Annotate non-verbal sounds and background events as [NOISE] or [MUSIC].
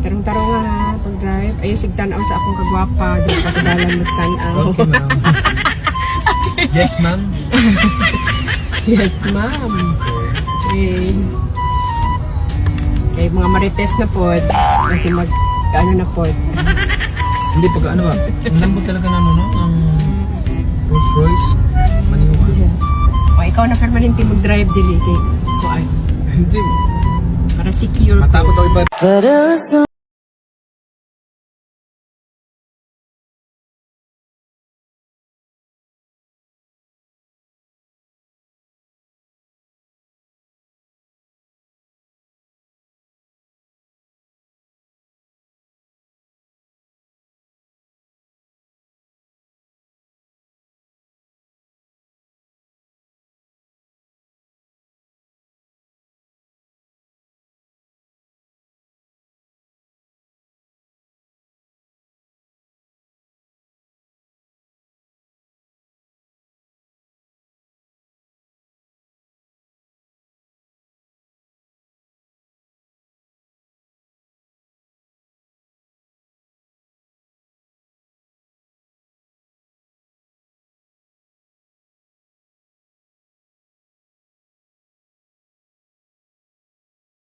tarong-tarong nga ha, pag-drive. Ayun, sigtanaw sa akong kagwapa. Di pa sa dalan magtanaw. Okay, ma'am. [LAUGHS] yes, ma'am. yes, ma'am. Okay. Okay, mga marites na pod. Kasi mag, ano na pod. Hindi, pag ano ba? Ang lambot talaga na ano, no? Ang Rolls Royce. Maniwan. Yes. O, ikaw na permanente mag-drive dili kay kuan. Hindi. Para secure ko. Matakot ako iba.